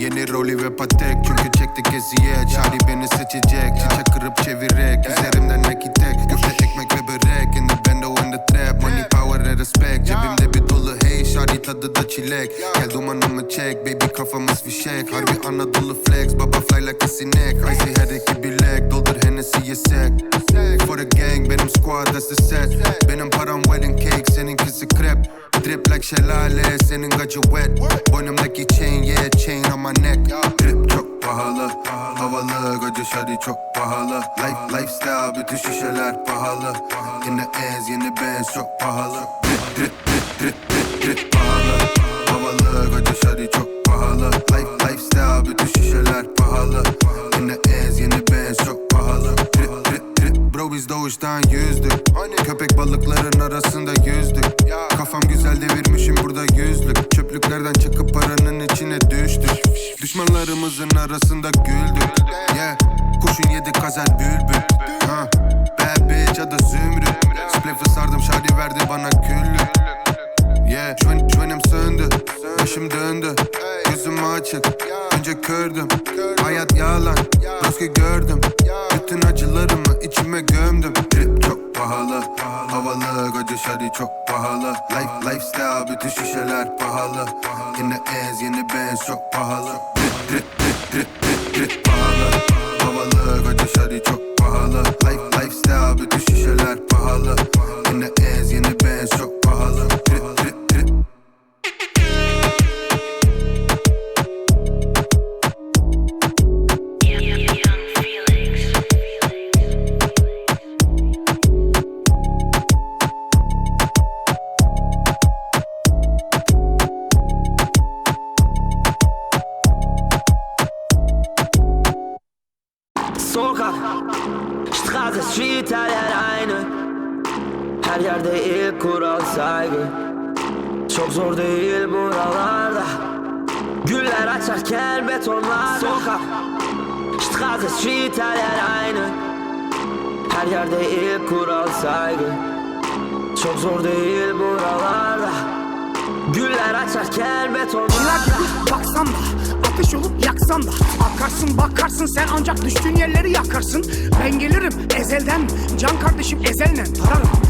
Yeni rolü ve patek. Çünkü çektik eziyet Şari beni seçecek. Çiçek kırıp çevirek Üzerimden nakit tek? Köfte ekmek ve börek. In the bando in the trap money power and respect. Cebimde bir dolu. Hey şari tadı da çilek. Gel dumanımı çek. Baby kafamız fişek. Harbi Anadolu flex. Baba fly like a sinek. Icy her iki bilek. Doldur Hennessy yesek For the gang. Benim squad that's the set. Benim param wedding cake. Seninkisi krep Drip like şelale senin gacı wet. Boynumdaki chain yeah chain on my neck. Drip çok pahalı Havalı gacı şadi çok pahalı. Life lifestyle bütün şişeler pahalı. Yine ez yeni benz çok pahalı. Drip drip drip drip drip drip pahalı. Havalı gacı şadi çok pahalı. Life lifestyle bütün şişeler pahalı. Yine ez yeni benz çok pahalı. Drip drip drip. Bro biz doğuştan yüzdük. Köpek balıkların arasında yüzdük Kafam güzel devirmişim burada yüzlük Çöplüklerden çıkıp paranın içine düştük. Düşmanlarımızın arasında güldük. Yeah Kuşun yedi kazel bülbül. Ha. Bad bitch adı Zümrüt. Spliff'i sardım şadi verdi bana küllük. Yeah Şven, şvenim söndü Başım döndü. Gözüm açık Önce kördüm. Hayat yalan Rızkı gördüm. Bütün acılarımı içime gömdüm. Drip çok pahalı Havalı Gacı şadi çok pahalı. Life lifestyle Bütün şişeler pahalı. Yine ez yeni benz çok pahalı. Drip drip drip drip drip drip pahalı. Havalı Gacı şadi çok pahalı. Life lifestyle Bütün şişeler pahalı. Yine ez yeni kural saygı Çok zor değil buralarda. Güller açarken betonlar Sokak, Straße, Street, her aynı. Her yerde ilk kural saygı Çok zor değil buralarda. Güller açarken Kira betonlar gibi baksan da Ateş olup yaksan da. Akarsın bakarsın sen ancak düştüğün yerleri yakarsın. Ben gelirim ezelden Can kardeşim ezelden. Tararım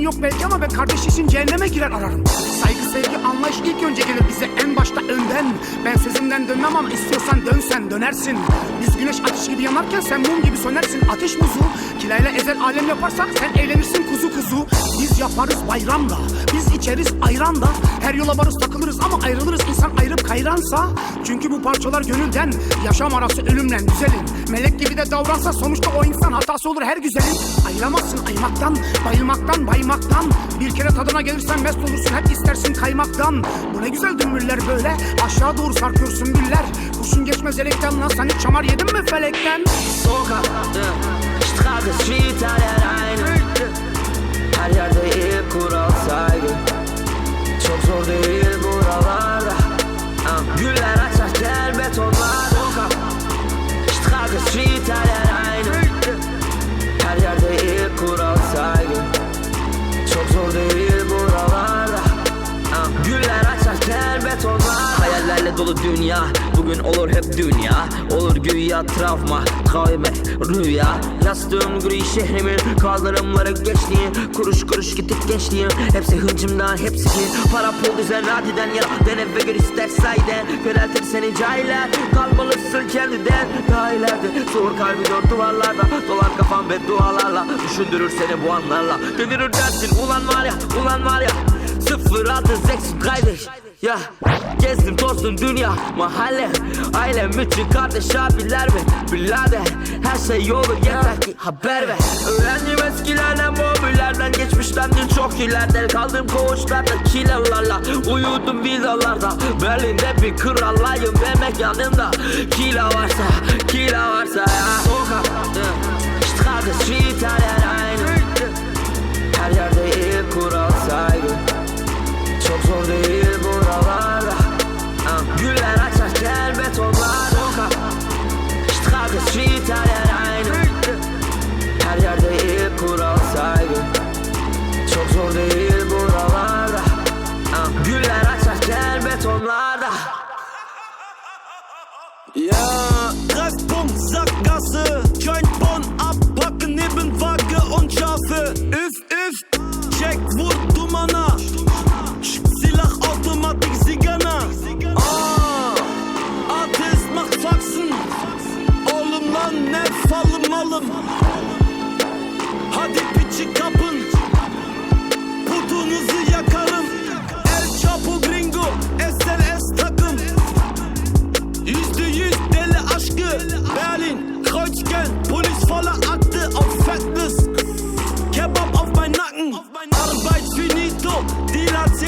Haberin yok belki ama ben kardeş için cehenneme girer ararım. Saygı sevgi anlayış ilk önce gelir bize en başta önden. Ben sözümden dönmem ama istiyorsan dönsen dönersin. Biz güneş ateş gibi yanarken sen mum gibi sönersin. Ateş muzu Kilayla ezel alem yaparsak sen eğlenirsin kuzu kuzu. Biz yaparız bayramda Biz içeriz ayran da. Her yola varız takılırız ama ayrılırız. İnsan ayırıp kayransa. Çünkü bu parçalar gönülden Yaşam arası ölümle güzelin. Melek gibi de davransa sonuçta o insan hatası olur her güzelin. Ayıramazsın aymaktan Bayılmaktan baymaktan. Bir kere tadına gelirsen mest olursun Hep istersin kaymaktan. Bu ne güzel dümbüller böyle Aşağı doğru sarkıyorsun güller. Kurşun geçmez elekten lan sen hiç çamar yedin mi felekten? Sokak, dolu dünya. Bugün olur hep dünya. Olur güya travma Kavme rüya. Yastığım gri şehrimin Kaldırımları geçtiğim Kuruş kuruş gittik gençliğim Hepsi hıncımdan hepsi ki. Para pul düzen radiden yana Dene ve gör ister sayden Köreltir seni cahiller Kalmalısın kendiden Daha ileride Soğur kalbi dört duvarlarda. Dolar kafan ve dualarla Düşündürür seni bu anlarla. Delirir dersin. Ulan var ya ulan var ya. Sıfır altı seksin kardeş ya gezdim tozdum dünya mahalle Ailem için kardeş abiler ve birader. Her şey yolu yeter ki haber ver. Öğrendim eskilerden mobillerden Geçmişten dün çok ileride Kaldım koğuşlarda kilolarla Uyudum villalarda Berlin'de bir krallayım ve mekanımda Kila varsa kila varsa ya. Sokak Straße street her yer aynı. Her yerde ilk kural saygı çok zor değil buralarda Güller açarken betonlar sokak Strahltes Schied her yer aynı. Her yerde ilk kural saygı Çok zor değil buralarda Güller açarken betonlarda Ya Treffpunkt Sackgasse Joint Bonn abpacken neben Waage und Schafe Üff üff Check Wut Dumana.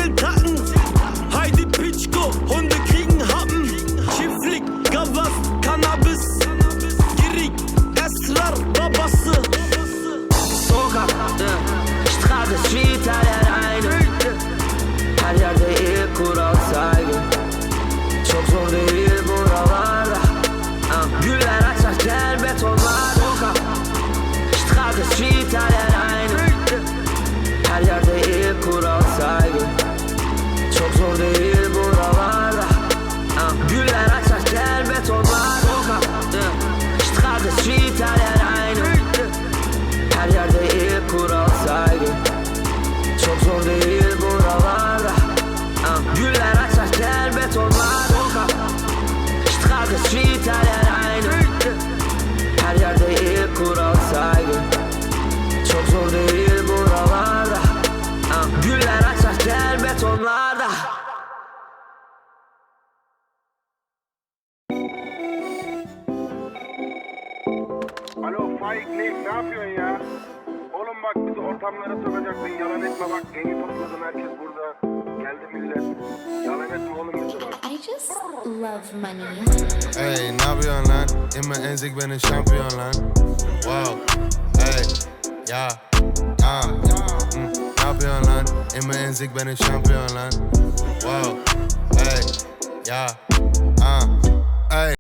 Filtatten. Heidi Pitschko, Hunde kriegen Happen. Çiftlik, Gavas, Cannabis. Girik, Esrar, babası. Sokakta, äh, strada, suyu. Her yerde Faik ne, ne yapıyorsun ya? Oğlum bak bizi ortamlara sokacaksın. Yalan etme bak. Yeni topladın herkes burada. Geldi millet. Yalan etme oğlum bizi bak. I just love money. Ey ne yapıyorsun lan? İmme enzik benim şampiyon lan Wow Ey Ya Ah hmm, Ne yapıyorsun lan? İmme enzik benim şampiyon lan Wow Ey Ya Ah Ey